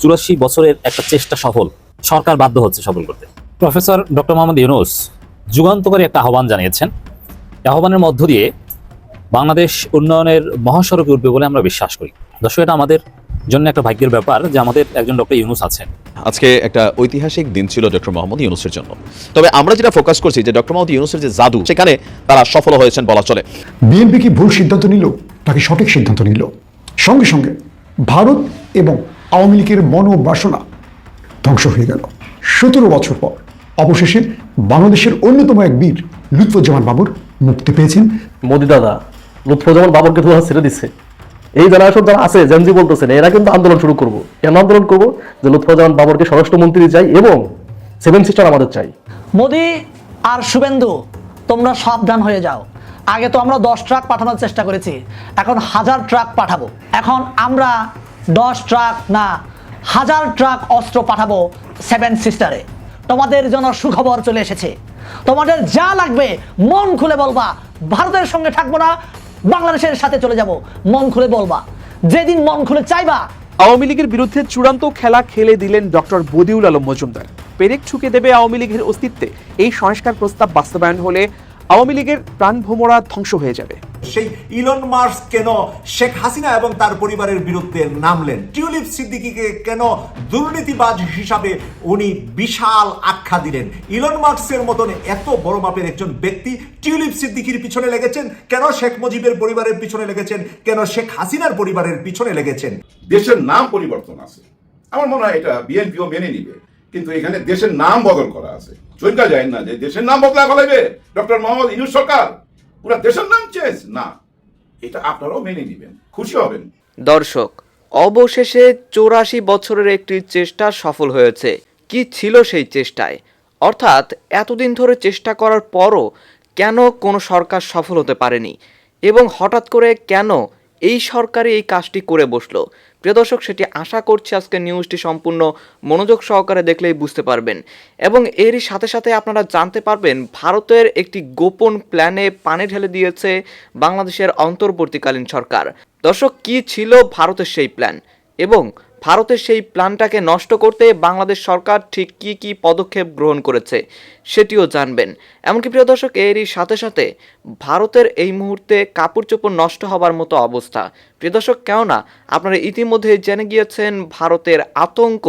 চুরাশি বছরের একটা চেষ্টা সফল। সরকার বাধ্য হচ্ছে সফল করতে। প্রফেসর ডক্টর মোহাম্মদ ইউনুস যুগান্তকারী একটা আহ্বান জানিয়েছেন। এই আহ্বানের মধ্য দিয়ে বাংলাদেশ উন্নয়নের মহাসড়কে উঠবে বলে আমরা বিশ্বাস করি। দর্শক এটা আমাদের জন্য একটা ভাগ্যের ব্যাপার যে আমাদের একজন ডক্টর ইউনুস আছেন। আজকে একটা ঐতিহাসিক দিন ছিল ডক্টর মোহাম্মদ ইউনুসের জন্য। তবে আমরা যেটা ফোকাস করছি যে ডক্টর মোহাম্মদ ইউনুসের যে জাদু সেখানে তারা সফল হয়েছেন বলা চলে। বিএনপি কি ভুল সিদ্ধান্ত নিল নাকি সঠিক সিদ্ধান্ত নিল? সঙ্গে সঙ্গে ভারত এবং আওয়ামী লীগের মনোবাসনা ধ্বংস হয়ে গেল। সতেরো বছর পর অবশেষে বাংলাদেশের অন্যতম এক বীর লুৎফুজ্জামান বাবুর মুক্তি পেয়েছেন। মোদি দাদা লুৎফুজ্জামান বাবরকে তোমরা ছেড়ে দিচ্ছে এই জেনারেশন যারা আছে জেনজি বলতেছেন এরা কিন্তু আন্দোলন শুরু করব। কেন আন্দোলন করব? যে লুৎফুজ্জামান বাবরকে স্বরাষ্ট্রমন্ত্রী চাই এবং সেভেন সিস্টার আমাদের চাই। মোদি আর শুভেন্দু তোমরা সাবধান হয়ে যাও। আগে তো আমরা দশ ট্রাক পাঠানোর চেষ্টা করেছি এখন হাজার ট্রাক পাঠাবো। এখন আমরা দশ ট্রাক না হাজার ট্রাক অস্ত্র পাঠাবো সেভেন সিস্টারে। তোমাদের জন্য সুখবর চলে এসেছে। তোমাদের যা লাগবে মন খুলে বলবা। ভারতের সঙ্গে থাকব না, বাংলাদেশের সাথে চলে যাব। মন খুলে বলবা। যেদিন মন খুলে চাইবা। আওয়ামী লীগের বিরুদ্ধে চূড়ান্ত খেলা খেলে দিলেন ডক্টর বদিউল আলম মজুমদার। পেরেক ঠুকে দেবে আওয়ামী লীগের অস্তিত্বে। এই সংস্কার প্রস্তাব বাস্তবায়ন হলে আওয়ামী লীগের প্রাণভোমরা ধ্বংস হয়ে যাবে। সেই ইলন মার্স কেন শেখ হাসিনা এবং তার পরিবারের বিরুদ্ধে নামলেন? টিউলিপ সিদ্দিকিকে কেন দুর্নীতিবাজ হিসাবে উনি বিশাল আখ্যা দিলেন? ইলন মার্কসের মতন এত বড় মাপের একজন ব্যক্তি টিউলিপ সিদ্দিকির পিছনে লেগেছেন? কেন শেখ মুজিবের পরিবারের পিছনে লেগেছেন? কেন শেখ হাসিনার পরিবারের পিছনে লেগেছেন? দেশের নাম পরিবর্তন আছে। আমার মনে হয় এটা বিএনপিও মেনে নিবে। কিন্তু এখানে দেশের নাম বদল করা আছে। চলকা যায় না যে দেশের নাম বদলা ফেলাইবে ডক্টর মোহাম্মদ ইনুস সরকার, পুরো দেশের নাম চেঞ্জ না, এটা আপনারাও মেনে নিবেন, খুশি হবেন। দর্শক, অবশেষে চৌরাশি বছরের একটি চেষ্টা সফল হয়েছে। কি ছিল সেই চেষ্টায়? অর্থাৎ এতদিন ধরে চেষ্টা করার পরও কেন কোনো সরকার সফল হতে পারেনি? এবং হঠাৎ করে কেন এই সরকারই এই কাজটি করে বসল। প্রিয় দর্শক, সেটি আশা করছি আজকে নিউজটি সম্পূর্ণ মনোযোগ সহকারে দেখলেই বুঝতে পারবেন। এবং এরই সাথে সাথে আপনারা জানতে পারবেন, ভারতের একটি গোপন প্ল্যানে পানি ঢেলে দিয়েছে বাংলাদেশের অন্তর্বর্তীকালীন সরকার। দর্শক, কি ছিল ভারতের সেই প্ল্যান এবং ভারতের সেই প্ল্যানটাকে নষ্ট করতে বাংলাদেশ সরকার ঠিক কী কী পদক্ষেপ গ্রহণ করেছে সেটিও জানবেন। এমনকি প্রিয় দর্শক, এরই সাথে সাথে ভারতের এই মুহূর্তে কাপড় চোপড় নষ্ট হবার মতো অবস্থা। প্রিয় দর্শক, কেননা আপনারা ইতিমধ্যে জেনে গিয়েছেন ভারতের আতঙ্ক।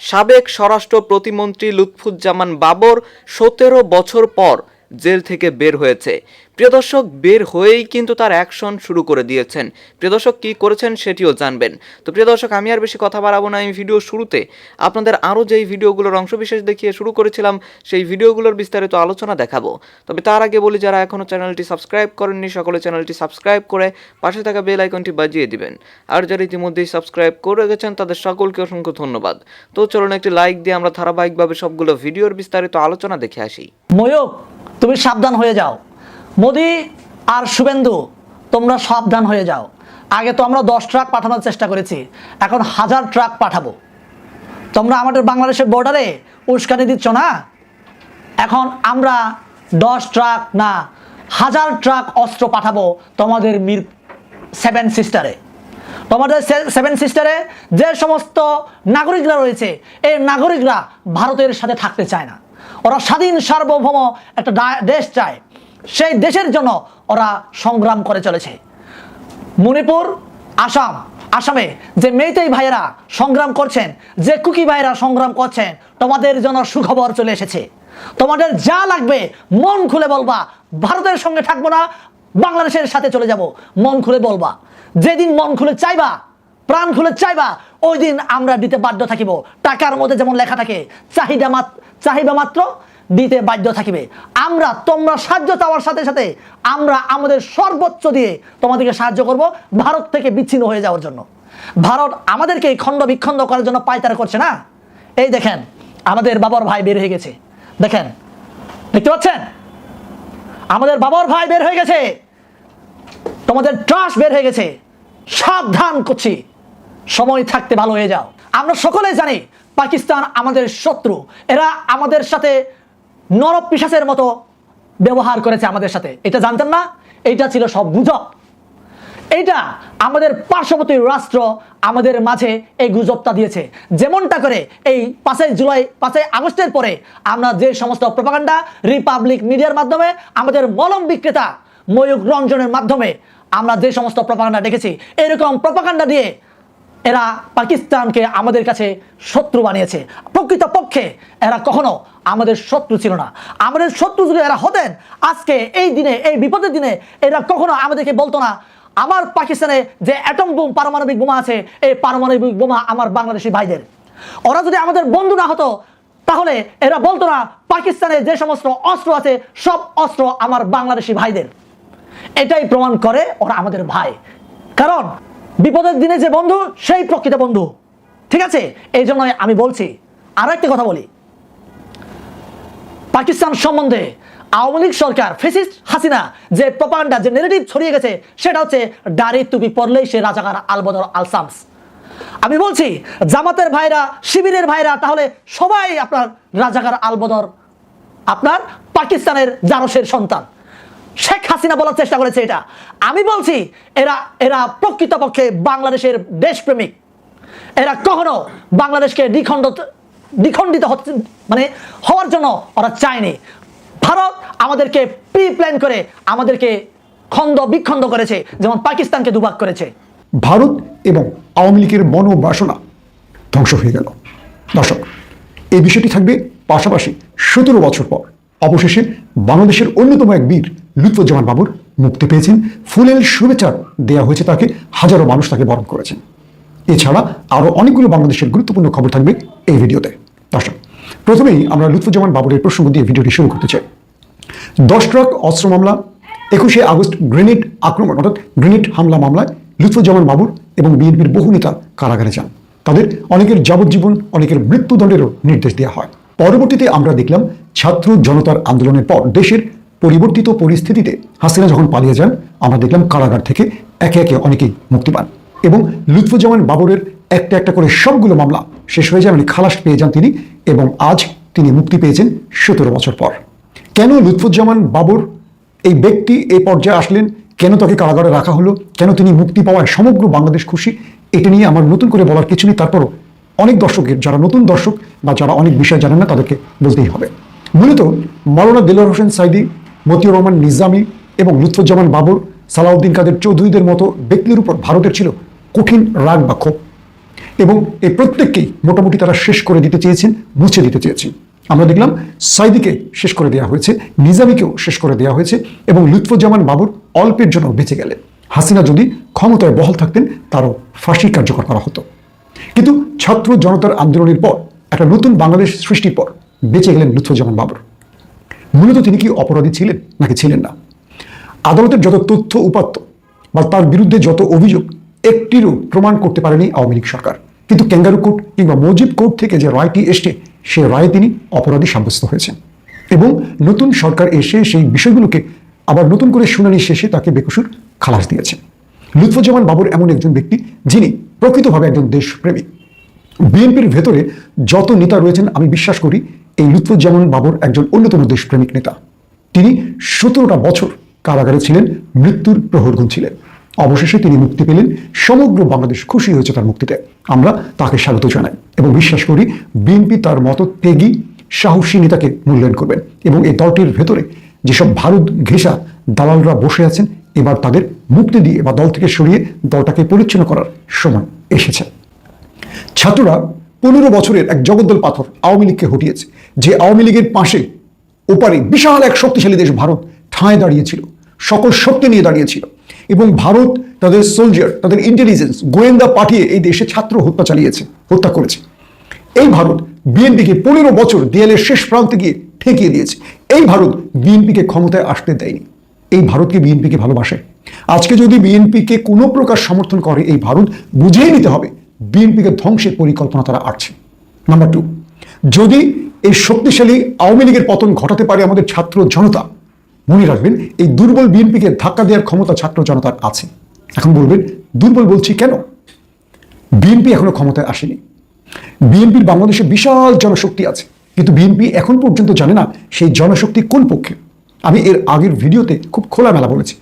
সাবেক স্বরাষ্ট্র প্রতিমন্ত্রী লুৎফুজ্জামান বাবর সতেরো বছর পর জেল থেকে বের হয়েছে। প্রিয় দর্শক, বের হয়েই কিন্তু তার অ্যাকশন শুরু করে দিয়েছেন। প্রিয় দর্শক, কী করেছেন সেটিও জানবেন। তো প্রিয় দর্শক, আমি আর বেশি কথা বাড়াবো না। আমি ভিডিও শুরুতে আপনাদের আরও যেই ভিডিওগুলোর অংশবিশেষ দেখিয়ে শুরু করেছিলাম, সেই ভিডিওগুলোর বিস্তারিত আলোচনা দেখাবো। তবে তার আগে বলি, যারা এখনও চ্যানেলটি সাবস্ক্রাইব করেননি, সকলে চ্যানেলটি সাবস্ক্রাইব করে পাশে থাকা বেল আইকনটি বাজিয়ে দিবেন। আর যারা ইতিমধ্যেই সাবস্ক্রাইব করে গেছেন তাদের সকলকে অসংখ্য ধন্যবাদ। তো চলুন একটি লাইক দিয়ে আমরা ধারাবাহিকভাবে সবগুলো ভিডিওর বিস্তারিত আলোচনা দেখে আসি। ময়ূক তুমি সাবধান হয়ে যাও। মোদি আর শুভেন্দু, তোমরা সাবধান হয়ে যাও। আগে তো আমরা দশ ট্রাক পাঠানোর চেষ্টা করেছি, এখন হাজার ট্রাক পাঠাবো। তোমরা আমাদের বাংলাদেশের বর্ডারে উস্কানি দিচ্ছ না? এখন আমরা দশ ট্রাক না, হাজার ট্রাক অস্ত্র পাঠাবো তোমাদের মির সেভেন সিস্টারে তোমাদের সেভেন সিস্টারে যে সমস্ত নাগরিকরা রয়েছে, এই নাগরিকরা ভারতের সাথে থাকতে চায় না। ওরা স্বাধীন সার্বভৌম একটা দেশ চায়। সেই দেশের জন্য ওরা সংগ্রাম করে চলেছে। মণিপুর, আসাম, আসামে যে মেয়েতেই ভাইয়েরা সংগ্রাম করছেন, যে কুকি ভাইয়েরা সংগ্রাম করছেন, তোমাদের জন্য সুখবর চলে এসেছে। তোমাদের যা লাগবে মন খুলে বলবা, ভারতের সঙ্গে থাকব না, বাংলাদেশের সাথে চলে যাব, মন খুলে বলবা। যেদিন মন খুলে চাইবা প্রাণ খুলে চাইবা, ওই দিন আমরা দিতে বাধ্য থাকিব। টাকার মধ্যে যেমন লেখা থাকে, চাহিদা চাহিদা মাত্র দিতে বাধ্য থাকিবে। আমরা, তোমরা সাহায্য চাওয়ার সাথে সাথে আমরা আমাদের সর্বোচ্চ দিয়ে তোমাদেরকে সাহায্য করব ভারত থেকে বিচ্ছিন্ন হয়ে যাওয়ার জন্য। ভারত আমাদেরকে খণ্ড বিখণ্ড করার জন্য পায়তারা করছে না? এই দেখেন, আমাদের বাবার ভাই বের হয়ে গেছে। দেখেন, দেখতে পাচ্ছেন? আমাদের বাবার ভাই বের হয়ে গেছে। তোমাদের ট্রাস বের হয়ে গেছে। সাবধান করছি। সময় থাকতে ভালো হয়ে যাও। আমরা সকলে জানি পাকিস্তান আমাদের শত্রু। এরা আমাদের সাথে নরক পিসাসের মতো ব্যবহার করেছে আমাদের সাথে। এটা জানতেন না? এটা ছিল সব গুজব। এইটা আমাদের পার্শ্ববর্তী রাষ্ট্র আমাদের মাঝে এই গুজবটা দিয়েছে। যেমনটা করে এই পাঁচই জুলাই, পাঁচই আগস্টের পরে আমরা যে সমস্ত প্রপাগান্ডা রিপাবলিক মিডিয়ার মাধ্যমে, আমাদের মলম বিক্রেতা ময়ূক রঞ্জনের মাধ্যমে আমরা যে সমস্ত প্রপাগান্ডা দেখেছি, এরকম প্রপাগান্ডা দিয়ে এরা পাকিস্তানকে আমাদের কাছে শত্রু বানিয়েছে। প্রকৃতপক্ষে এরা কখনো আমাদের শত্রু ছিল না। আমাদের শত্রু যদি এরা হতেন, আজকে এই দিনে, এই বিপদের দিনে এরা কখনো আমাদেরকে বলতো না, আমার পাকিস্তানে যে অ্যাটম বোম, পারমাণবিক বোমা আছে, এই পারমাণবিক বোমা আমার বাংলাদেশি ভাইদের। ওরা যদি আমাদের বন্ধু না হতো, তাহলে এরা বলতো না, পাকিস্তানে যে সমস্ত অস্ত্র আছে, সব অস্ত্র আমার বাংলাদেশি ভাইদের। এটাই প্রমাণ করে ওরা আমাদের ভাই। কারণ বিপদের দিনে যে বন্ধু, সেই প্রকৃত বন্ধু। ঠিক আছে? এই জন্যই আমি বলছি আরও একটা কথা বলি। পাকিস্তান সম্বন্ধে আওয়ামী লীগ সরকার, ফেসিস্ট হাসিনা, যে প্রপাগান্ডা যে নেগেটিভ ছড়িয়ে গেছে, সেটা হচ্ছে দাড়ি টুপি পরলেই সে রাজাকার আলবদর আলসামস আমি বলছি, জামাতের ভাইরা, শিবিরের ভাইরা, তাহলে সবাই আপনার রাজাকার আলবদর আপনার পাকিস্তানের জারসের সন্তান। শেখ হাসিনা বলার চেষ্টা করেছে এটা। আমি বলছি, এরা এরা প্রকৃতপক্ষে বাংলাদেশের দেশপ্রেমিক। এরা কখনো বাংলাদেশকে দ্বিখণ্ড, দ্বিখণ্ডিত হচ্ছে মানে হওয়ার জন্য ওরা চায়নি। ভারত আমাদেরকে প্রি প্ল্যান করে আমাদেরকে খন্ড বিখণ্ড করেছে, যেমন পাকিস্তানকে দুভাগ করেছে। ভারত এবং আওয়ামী লীগের মনোবাসনা ধ্বংস হয়ে গেল। দর্শক, এই বিষয়টি থাকবে পাশাপাশি সতেরো বছর পর। অবশেষে বাংলাদেশের অন্যতম এক বীর লুৎফুজ্জামান বাবুর মুক্তি পেয়েছেন। ফুলেল শুভেচ্ছা দেওয়া হয়েছে তাকে। হাজারো মানুষ তাকে বরণ করেছেন। এছাড়া আরও অনেকগুলো বাংলাদেশের গুরুত্বপূর্ণ খবর থাকবে এই ভিডিওতে। দর্শক, প্রথমেই আমরা লুৎফুজ্জামান বাবুরের প্রসঙ্গ দিয়ে ভিডিওটি শুরু করতে চাই। দশ ট্রাক অস্ত্র মামলা, একুশে আগস্ট গ্রেনেড আক্রমণ, অর্থাৎ গ্রেনেড হামলা মামলায় লুৎফুজ্জামান বাবুর এবং বিএনপির বহু নেতা কারাগারে যান। তাদের অনেকের যাবজ্জীবন, অনেকের মৃত্যুদণ্ডেরও নির্দেশ দেওয়া হয়। পরবর্তীতে আমরা দেখলাম ছাত্র জনতার আন্দোলনের পর দেশের পরিবর্তিত পরিস্থিতিতে হাসিনা যখন পালিয়ে যান, আমরা দেখলাম কারাগার থেকে একে একে অনেকেই মুক্তি পান। এবং লুৎফুজ্জামান বাবরের একটা একটা করে সবগুলো মামলা শেষ হয়ে যায় মানে খালাস পেয়ে যান তিনি এবং আজ তিনি মুক্তি পেয়েছেন সতেরো বছর পর। কেন লুৎফুজ্জামান বাবর এই ব্যক্তি এই পর্যায়ে আসলেন? কেন তাকে কারাগারে রাখা হলো? কেন তিনি মুক্তি পাওয়ায় সমগ্র বাংলাদেশ খুশি? এটা নিয়ে আমার নতুন করে বলার কিছু নেই। তারপরও অনেক দর্শকের, যারা নতুন দর্শক বা যারা অনেক বিষয় জানেন না, তাদেরকে বলতেই হবে। মূলত মৌলানা দিলর হোসেন সাইদি মতিউর রহমান নিজামি এবং লুৎফুজ্জামান বাবুর, সালাউদ্দিন কাদের চৌধুরীদের মতো ব্যক্তির উপর ভারতের ছিল কঠিন রাগ বা ক্ষোভ। এবং এই প্রত্যেককেই মোটামুটি তারা শেষ করে দিতে চেয়েছেন, মুছে দিতে চেয়েছেন। আমরা দেখলাম সাইদিকে শেষ করে দেওয়া হয়েছে, নিজামিকেও শেষ করে দেওয়া হয়েছে এবং লুৎফুজ্জামান বাবুর অল্পের জন্য বেঁচে গেলেন। হাসিনা যদি ক্ষমতায় বহাল থাকতেন, তারও ফাঁসি কার্যকর করা হতো। কিন্তু ছাত্র জনতার আন্দোলনের পর, একটা নতুন বাংলাদেশ সৃষ্টির পর বেঁচে গেলেন লুৎফুজ্জামান বাবর। মূলত তিনি কি অপরাধী ছিলেন নাকি ছিলেন না? আদালতের যত তথ্য উপাত্ত বা তার বিরুদ্ধে যত অভিযোগ, একটিরও প্রমাণ করতে পারেনি আওয়ামী লীগ সরকার। কিন্তু ক্যাঙ্গারু কোর্ট কিংবা মজিব কোর্ট থেকে যে রায়টি এসছে, সে রায়ে তিনি অপরাধী সাব্যস্ত হয়েছেন। এবং নতুন সরকার এসে সেই বিষয়গুলোকে আবার নতুন করে শুনানি শেষে তাকে বেকসুর খালাস দিয়েছে। লুৎফুজ্জামান বাবুর এমন একজন ব্যক্তি, যিনি প্রকৃতভাবে একজন দেশপ্রেমী বিএনপির ভেতরে যত নেতা রয়েছেন, আমি বিশ্বাস করি এই লুৎফুজ্জামান বাবর একজন অন্যতম দেশপ্রেমিক নেতা। তিনি সতেরোটা বছর কারাগারে ছিলেন, মৃত্যুর প্রহরগুণ ছিলেন অবশেষে তিনি মুক্তি পেলেন, সমগ্র বাংলাদেশ খুশি হয়েছে তার মুক্তিতে। আমরা তাকে স্বাগত জানাই এবং বিশ্বাস করি, বিএনপি তার মতো ত্যাগী সাহসী নেতাকে মূল্যায়ন করবেন এবং এই দলটির ভেতরে যেসব ভারত ঘেঁষা দালালরা বসে আছেন, এবার তাদের মুক্তি দিয়ে বা দল থেকে সরিয়ে দলটাকে পরিচ্ছন্ন করার সময় এসেছে। ছাত্ররা পনেরো বছরের এক জগদ্দল পাথর আওয়ামী লীগকে হটিয়েছে, যে আওয়ামী লীগের পাশে, ওপারে বিশাল এক শক্তিশালী দেশ ভারত ঠাঁয় দাঁড়িয়েছিল, সকল শক্তি নিয়ে দাঁড়িয়েছিল এবং ভারত তাদের সোলজার তাদের ইন্টেলিজেন্স গোয়েন্দা পাঠিয়ে এই দেশে ছাত্র হত্যা চালিয়েছে, হত্যা করেছে। এই ভারত বিএনপিকে পনেরো বছর দেয়ালের শেষ প্রান্তে গিয়ে ঠেকিয়ে দিয়েছে। এই ভারত বিএনপিকে ক্ষমতায় আসতে দেয়নি। এই ভারতকে বিএনপিকে ভালোবাসে। আজকে যদি বিএনপিকে কোনো প্রকার সমর্থন করে, এই ভারত বুঝিয়ে নিতে হবে বিএনপিকে ধ্বংসের পরিকল্পনা তারা আটছে। নাম্বার টু যদি এই শক্তিশালী আওয়ামী লীগের পতন ঘটাতে পারে আমাদের ছাত্র জনতা, মনে রাখবেন, এই দুর্বল বিএনপিকে ধাক্কা দেওয়ার ক্ষমতা ছাত্র জনতার আছে। এখন বলবেন, দুর্বল বলছি কেন? বিএনপি এখনও ক্ষমতায় আসেনি। বিএনপির বাংলাদেশে বিশাল জনশক্তি আছে। কিন্তু বিএনপি এখন পর্যন্ত জানে না সেই জনশক্তি কোন পক্ষে। আমি এর আগের ভিডিওতে খুব খোলামেলা বলেছি,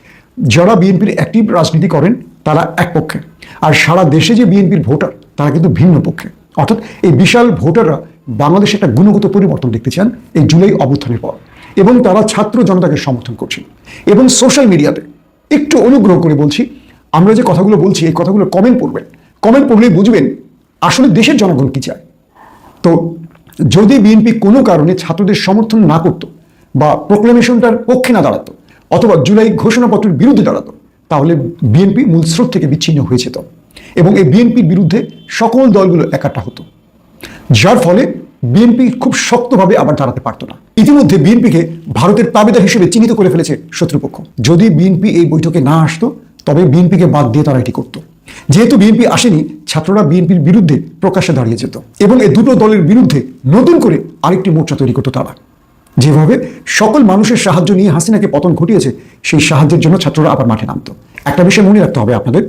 যারা বিএনপির অ্যাক্টিভ রাজনীতি করেন, তারা এক পক্ষে। আর সারা দেশে যে বিএনপির ভোটার, তারা কিন্তু ভিন্ন পক্ষে। অর্থাৎ এই বিশাল ভোটাররা বাংলাদেশে একটা গুণগত পরিবর্তন দেখতে চান এই জুলাই অভ্যুত্থানের পর এবং তারা ছাত্র জনতাকে সমর্থন করছেন এবং সোশ্যাল মিডিয়াতে একটু অনুগ্রহ করে বলছি, আমরা যে কথাগুলো বলছি, এই কথাগুলো কমেন্ট পড়বেন। কমেন্ট পড়লেই বুঝবেন আসলে দেশের জনগণ কি চায়। তো যদি বিএনপি কোনো কারণে ছাত্রদের সমর্থন না করত বা প্রোক্লেমেশনটার পক্ষে না দাঁড়াতো অথবা জুলাই ঘোষণাপত্রের বিরুদ্ধে দাঁড়াতো তাহলে বিএনপি মূল স্রোত থেকে বিচ্ছিন্ন হয়ে যেত এবং এই বিএনপির বিরুদ্ধে সকল দলগুলো একাটা হতো। যার ফলে বিএনপি খুব শক্তভাবে আবার দাঁড়াতে পারতো না। ইতিমধ্যে বিএনপিকে ভারতের তাবেদার হিসেবে চিহ্নিত করে ফেলেছে শত্রুপক্ষ। যদি বিএনপি এই বৈঠকে না আসতো, তবে বিএনপিকে বাদ দিয়ে তারা এটি করত। যেহেতু বিএনপি আসেনি, ছাত্ররা বিএনপির বিরুদ্ধে প্রকাশ্যে দাঁড়িয়ে যেত। এবং এই দুটো দলের বিরুদ্ধে নতুন করে আরেকটি মোর্চা তৈরি করতো তারা। যেভাবে সকল মানুষের সাহায্য নিয়ে হাসিনাকে পতন ঘটিয়েছে, সেই সাহায্যের জন্য ছাত্ররা আবার মাঠে নামতো। একটা বিষয় মনে রাখতে হবে আপনাদের,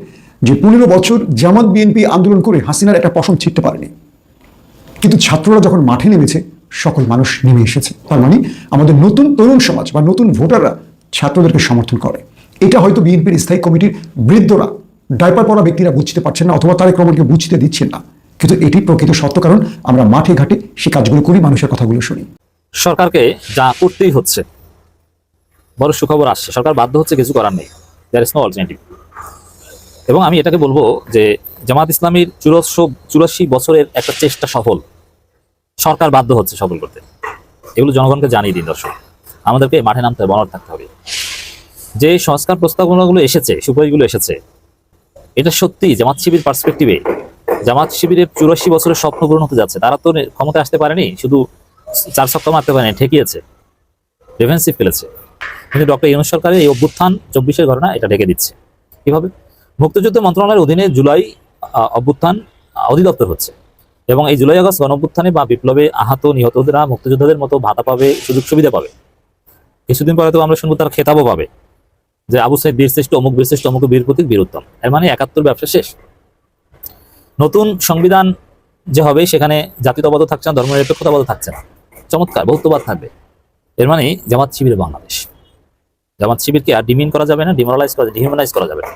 যে পনেরো বছর জামাত বিএনপি আন্দোলন করে হাসিনার একটা পশম ছিটতে পারেনি। কিন্তু ছাত্ররা যখন মাঠে নেমেছে, সকল মানুষ নেমে এসেছে। তার মানে আমাদের নতুন তরুণ সমাজ বা নতুন ভোটাররা ছাত্রদেরকে সমর্থন করে। এটা হয়তো বিএনপির স্থায়ী কমিটির বৃদ্ধরা, ডাইপার পরা ব্যক্তিরা বুঝতে পারছেন না অথবা তারেক রহমানকে বুঝতে দিচ্ছেন না। কিন্তু এটি প্রকৃত সত্য, কারণ আমরা মাঠে ঘাটে সে কাজগুলো করি, মানুষের কথাগুলো শুনি। সরকারকে যা করতেই হচ্ছে। বড় সুখবর আসছে, সরকার বাধ্য হচ্ছে কিছু করার নেই। দ্যার ইস নো অল্টারনেটিভ এবং আমি এটাকে বলব যে, জামাত ইসলামীর চুরাশো, চুরাশি বছরের একটা চেষ্টা সফল। সরকার বাধ্য হচ্ছে সফল করতে। এগুলো জনগণকে জানিয়ে দিন, দর্শক। আমাদেরকে মাঠে নামতে হবে বনর থাকতে হবে। যে সংস্কার প্রস্তাবনাগুলো এসেছে, সুপারিশগুলো এসেছে, এটা সত্যি জামাত শিবির পার্সপেক্টিভে জামাত শিবিরের চুরাশি বছরের স্বপ্ন পূরণ হতে যাচ্ছে। তারা তো ক্ষমতা আসতে পারেনি, শুধু চার সপ্তাহ মারতে পারেনি, ঠেকিয়েছে। ডিফেন্সিভ ফেলেছে কিন্তু ডক্টর ইউনুস সরকারের এই অভ্যুত্থান চব্বিশের ঘটনা এটা ঢেকে দিচ্ছে। কীভাবে? মুক্তিযুদ্ধ মন্ত্রণালয়ের অধীনে জুলাই অভ্যুত্থান অধিদপ্তর হচ্ছে। এবং এই জুলাই আগস্ট গণ অভ্যুত্থানে বা বিপ্লবে আহত, নিহতরা মুক্তিযোদ্ধাদের মতো ভাতা পাবে সুযোগ সুবিধা পাবে। কিছুদিন পরে তো আমরা শুনব তারা খেতাবও পাবে। যে আবু সাইদ বীরশ্রেষ্ঠ অমুক বীরশ্রেষ্ঠ অমুক বীর প্রতীক বীরুত্তম এর মানে একাত্তর ব্যবসা শেষ। নতুন সংবিধান যে হবে, সেখানে জাতীয়তাবাদও থাকছে না ধর্মনিরপেক্ষতাবাদও থাকছে না। চমৎকার বহুত্ববাদ থাকবে। এর মানে জামাত শিবির বাংলাদেশ। জামাত শিবিরকে আর ডিমিন করা যাবে না, ডিমোরালাইজ করা ডিহিউম্যানাইজ করা যাবে না।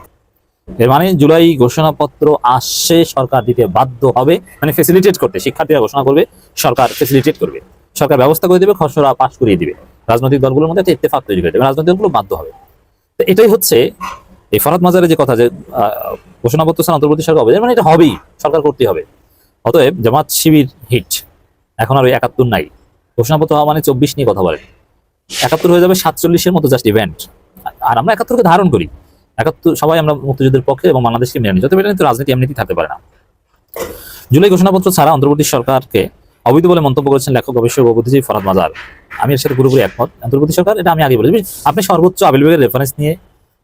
এর মানে জুলাই ঘোষণাপত্র আসছে, সরকার দিতে বাধ্য হবে মানে ফেসিলিটেট করতে, শিক্ষার্থীরা ঘোষণা করবে, সরকার ফেসিলিটেট করবে। সরকার ব্যবস্থা করে দেবে, খসড়া পাশ করিয়ে দিবে। রাজনৈতিক দলগুলোর মধ্যে একটা ইত্তেফাক তৈরি করে দেবে রাজনৈতিক দলগুলো বাধ্য হবে। তো এটাই হচ্ছে এই ফরাদ মাজারের যে কথা যে ঘোষণাপত্র স্থান অন্তর্বর্তী সরকার হবে মানে এটা হবেই, সরকার করতে হবে। অতএব জামাত শিবির হিট। এখন আর ওই একাত্তর নাই। ঘোষণাপত্র হওয়া মানে চব্বিশ নিয়ে কথা বলে একাত্তর হয়ে যাবে সাতচল্লিশের মতো জাস্ট ইভেন্ট আর আমরা একাত্তরকে ধারণ করি। একাত্তর, সবাই আমরা মুক্তিযুদ্ধের পক্ষে এবং বাংলাদেশকে মেনে নিই। যত এটা কিন্তু রাজনীতি এমনিতেই থাকতে পারে না। জুলাই ঘোষণাপত্র ছাড়া অন্তর্বর্তী সরকারকে অবৈধ বলে মন্তব্য করেছেন লেখক, গবেষক বুদ্ধিজীবী ফরাদ মাজার। আমি এর সাথে পুরোপুরি একমত। অন্তর্বর্তী সরকার, এটা আমি আগে বলেছি। আপনি সর্বোচ্চ আবির্ভাবের রেফারেন্স নিয়ে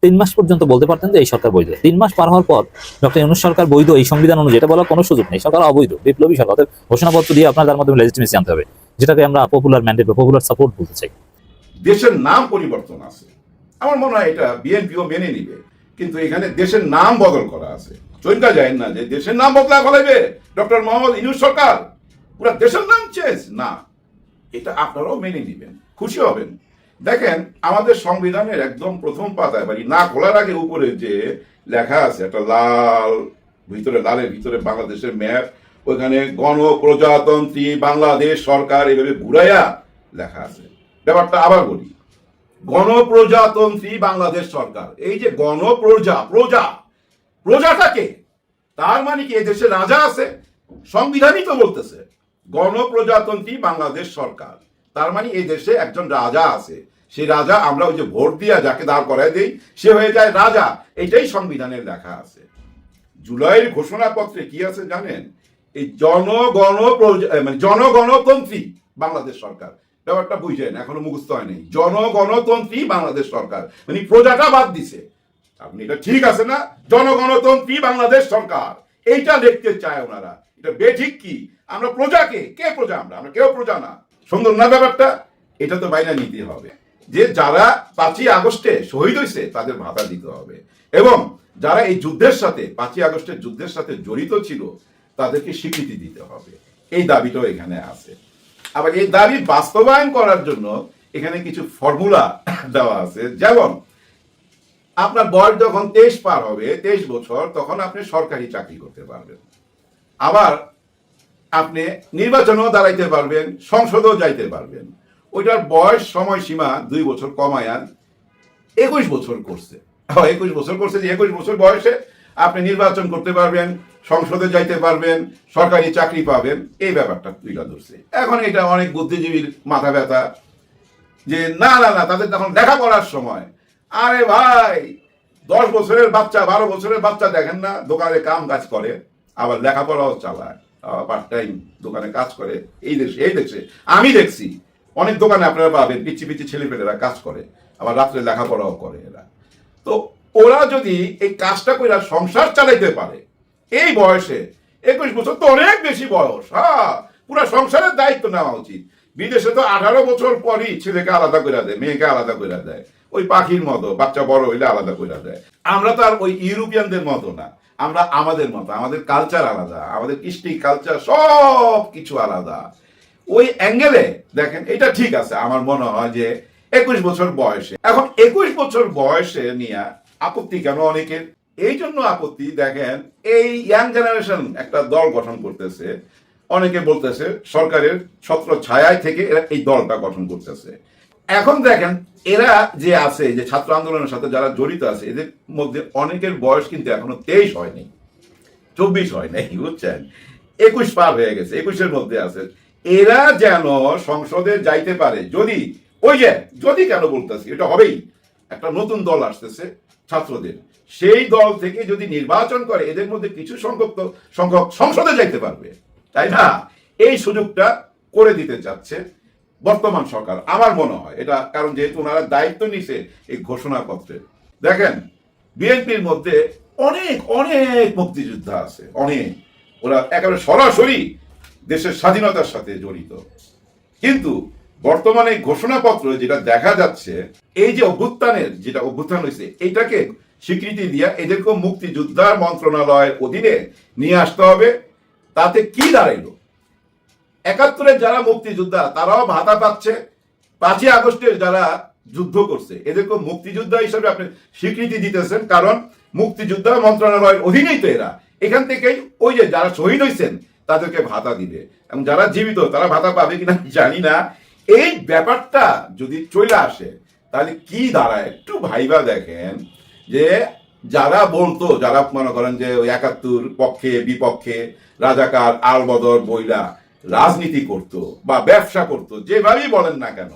তিন মাস পর্যন্ত বলতে পারতেন যে এই সরকার বৈধ। তিন মাস পার হওয়ার পর ডক্টর ইউনুস সরকার বৈধ। এই সংবিধান অনুযায়ী এটা বলার কোনো সুযোগ নেই। সরকার অবৈধ। বিপ্লবী সরকার। ঘোষণাপত্র দিয়ে আপনার তার মাধ্যমে লেজিটিমেসি আনতে হবে। যেটাকে আমরা পপুলার ম্যান্ডেট বা পপুলার সাপোর্ট বলতে চাই। দেশের নাম পরিবর্তন আছে। আমার মনে হয় এটা বিএনপিও মেনে নিবে। কিন্তু এখানে দেশের নাম বদল করা আছে। চলকা যায় না যে দেশের নাম বদলা ফেলাইবে। ডক্টর মোহাম্মদ ইনুস সরকার। পুরো দেশের নাম চেঞ্জ? না। এটা আপনারাও মেনে নিবেন। খুশি হবেন। দেখেন, আমাদের সংবিধানের একদম প্রথম পাতায় বাড়ি না খোলার আগে উপরে যে লেখা আছে, একটা লাল, ভিতরে, লালের ভিতরে বাংলাদেশের ম্যাপ ওইখানে গণপ্রজাতন্ত্রী বাংলাদেশ সরকার এভাবে ঘুরাইয়া লেখা আছে। ব্যাপারটা আবার বলি। গণপ্রজাতন্ত্রী বাংলাদেশ সরকার, এই যে গণপ্রজা, প্রজা প্রজাটাকে তার মানে কি এদেশে রাজা আছে? সংবিধানই তো বলতেছে, গণপ্রজাতন্ত্রী বাংলাদেশ সরকার। তার মানে এই দেশে একজন রাজা আছে। সেই রাজা আমরা ওই যে ভোট দিয়া যাকে দাঁড় করায় দেই, সে হয়ে যায় রাজা। এটাই সংবিধানের লেখা আছে। জুলাইয়ের ঘোষণাপত্রে কি আছে জানেন? এই জনগণ মানে জনগণতন্ত্রী বাংলাদেশ সরকার। ব্যাপারটা বুঝেন এখনও মুখস্থ হয় নাই জনগণতন্ত্রী বাংলাদেশ সরকার। মানে প্রজাটা বাদ দিছে। আপনি এটা ঠিক আছে না? জনগণতন্ত্রী বাংলাদেশ সরকার। এইটা দেখতে চায় ওনারা। এটা বেঠিক কি? আমরা প্রজাকে? কে প্রজা আমরা? আমরা কেউ প্রজা না। সুন্দর না ব্যাপারটা? এটা তো বাইরে নিতে হবে। যে যারা পাঁচই আগস্টে শহীদ হয়েছে তাদের ভাতা দিতে হবে। এবং যারা এই যুদ্ধের সাথে, পাঁচই আগস্টের যুদ্ধের সাথে জড়িত ছিল তাদেরকে স্বীকৃতি দিতে হবে। এই দাবিটাও এখানে আছে। আবার এই দাবি বাস্তবায়ন করার জন্য এখানে কিছু ফর্মুলা দেওয়া আছে। যেমন, আপনার বয়স যখন তেইশ পার হবে, তেইশ বছর, তখন আপনি সরকারি চাকরি করতে পারবেন। আবার আপনি নির্বাচনেও দাঁড়াইতে পারবেন, সংসদেও যাইতে পারবেন। ওইটার বয়স সময়সীমা দুই বছর কমায়ান একুশ বছর করছে। একুশ বছর করছে যে একুশ বছর বয়সে আপনি নির্বাচন করতে পারবেন সংসদে যাইতে পারবেন, সরকারি চাকরি পাবেন, এই ব্যাপারটা তুইলা ধরছে। এখন এটা অনেক বুদ্ধিজীবীর মাথা ব্যথা যে, না না না, তাদের তখন লেখাপড়ার সময়। আরে ভাই, দশ বছরের বাচ্চা, বারো বছরের বাচ্চা দেখেন না, দোকানে কাম কাজ করে, আবার লেখাপড়াও চালায় পার্ট টাইম দোকানে কাজ করে। এই দেশে এই দেশে, আমি দেখছি, অনেক দোকানে আপনারা পাবেন পিচ্ছি পিচ্ছি ছেলেপেলেরা কাজ করে, আবার রাত্রে লেখাপড়াও করে এরা। তো ওরা যদি এই কাজটা করে সংসার চালাইতে পারে এই বয়সে একুশ বছর তো অনেক বেশি বয়স হ্যাঁ পুরো সংসারের দায়িত্ব নেওয়া উচিত। বিদেশে তো আঠারো বছর পরই ছেলেকে আলাদা করে দেয়, মেয়েকে আলাদা করে দেয়। ওই পাখির মতো, বাচ্চা বড় হইলে আলাদা করে দেয়। আমরা তো আর ওই ইউরোপিয়ানদের মতো না, আমরা আমাদের মতো, আমাদের কালচার আলাদা, আমাদের কৃষ্টি কালচার সব কিছু আলাদা। ওই অ্যাঙ্গেলে দেখেন, এটা ঠিক আছে, আমার মনে হয় যে একুশ বছর বয়সে। এখন একুশ বছর বয়সে নিয়ে আপত্তি কেন অনেকের? এই জন্য আপত্তি, দেখেন, এই ইয়াং জেনারেশন একটা দল গঠন করতেছে। অনেকে বলতেছে সরকারের ছত্র ছায়ায় থেকে এরা এই দলটা গঠন করতেছে। এখন দেখেন, এরা যে আছে, যে ছাত্র আন্দোলনের সাথে যারা জড়িত আছে, এদের মধ্যে অনেকের বয়স কিন্তু এখনও তেইশ হয়নি চব্বিশ হয় নাই, বুঝছেন? একুশ পার হয়ে গেছে, একুশের মধ্যে আছে। এরা যেন সংসদে যাইতে পারে, যদি, ওই যে, যদি কেন বলতেছি, এটা হবেই। একটা নতুন দল আসতেছে ছাত্রদের। সেই দল থেকে যদি নির্বাচন করে, এদের মধ্যে কিছু সংখ্যক সংখ্যক সংসদে যাইতে পারবে। তাই না? এই সুযোগটা করে দিতে চাচ্ছে বর্তমান সরকার, আমার মনে হয়। এটা কারণ যেহেতু ওনারা দায়িত্ব নিছে এই ঘোষণাপত্রে। দেখেন, বিএনপির মধ্যে অনেক অনেক মুক্তিযোদ্ধা আছে, অনেক। ওরা একেবারে সরাসরি দেশের স্বাধীনতার সাথে জড়িত। কিন্তু বর্তমানে ঘোষণাপত্র যেটা দেখা যাচ্ছে, এই যে অভ্যুত্থানের, যেটা অভ্যুত্থান হয়েছে, এটাকে স্বীকৃতি দিয়া এদেরকে মুক্তিযোদ্ধার মন্ত্রণালয়ের অধীনে নিয়ে আসতে হবে। তাতে কি দাঁড়াইলো? একাত্তরের যারা মুক্তিযোদ্ধা, তারাও ভাতা পাচ্ছে। পাঁচই আগস্টের যারা যুদ্ধ করছে এদেরকে মুক্তিযোদ্ধা হিসেবে আপনি স্বীকৃতি দিতেছেন। কারণ মুক্তিযোদ্ধা মন্ত্রণালয়ের অধীনেই তো এরা। এখান থেকেই ওই যে যারা শহীদ হয়েছেন তাদেরকে ভাতা দিবে। এবং যারা জীবিত, তারা ভাতা পাবে কিনা জানি না। এই ব্যাপারটা যদি চলে আসে, তাহলে কি দাঁড়ায়? একটু ভাইবা দেখেন। যে যারা বলতো, যারা মনে করেন যে ওই একাত্তর পক্ষে, বিপক্ষে, রাজাকার, আলবদর বইলা রাজনীতি করত বা ব্যবসা করত, যেভাবেই বলেন না কেন,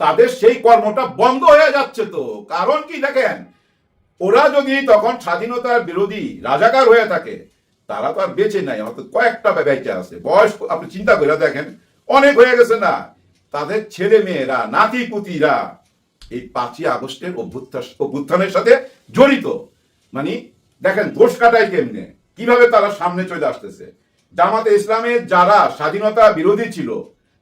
তাদের সেই কর্মটা বন্ধ হয়ে যাচ্ছে তো। কারণ কি দেখেন, ওরা যদি তখন স্বাধীনতার বিরোধী রাজাকার হয়ে থাকে, তারা তো আর বেঁচে নাই হয়তো কয়েকটা বেঁচে আছে। বয়স, আপনি চিন্তা করে দেখেন, অনেক হয়ে গেছে না। তাদের ছেলে মেয়েরা নাতি পুতিরা এই পাঁচই আগস্টের অভ্যুত্থান অভ্যুত্থানের সাথে জড়িত। মানে দেখেন দোষ কাটায় কেমনে? কীভাবে তারা সামনে চলে আসতেছে? জামাতে ইসলামের যারা স্বাধীনতা বিরোধী ছিল,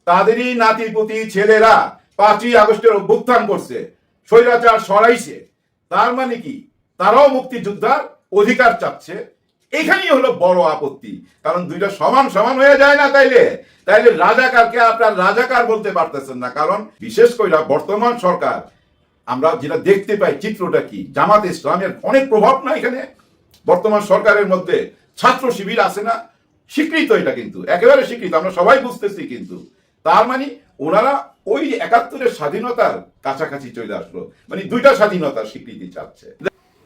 তাদেরই নাতিপুতি ছেলেরা পাঁচই আগস্টের অভ্যুত্থান করছে, স্বৈরাচার সরাইছে। তার মানে কি? তারাও মুক্তিযোদ্ধার অধিকার চাচ্ছে। এখানেই হলো বড় আপত্তি। কারণ দুইটা সমান সমান হয়ে যায় না তাইলে। তাইলে রাজাকারকে আপনার রাজাকার বলতে পারতেছেন না। কারণ বিশেষ করে বর্তমান সরকার, আমরা যেটা দেখতে পাই চিত্রটা কি? জামাত ইসলামের অনেক প্রভাব না এখানে? বর্তমান সরকারের মধ্যে ছাত্র শিবির আছে না? স্বীকৃত এটা কিন্তু, একেবারে স্বীকৃত, আমরা সবাই বুঝতেছি কিন্তু। তার মানে ওনারা ওই একাত্তরের স্বাধীনতার কাছাকাছি চলে আসলো। মানে দুইটা স্বাধীনতার স্বীকৃতি চাচ্ছে।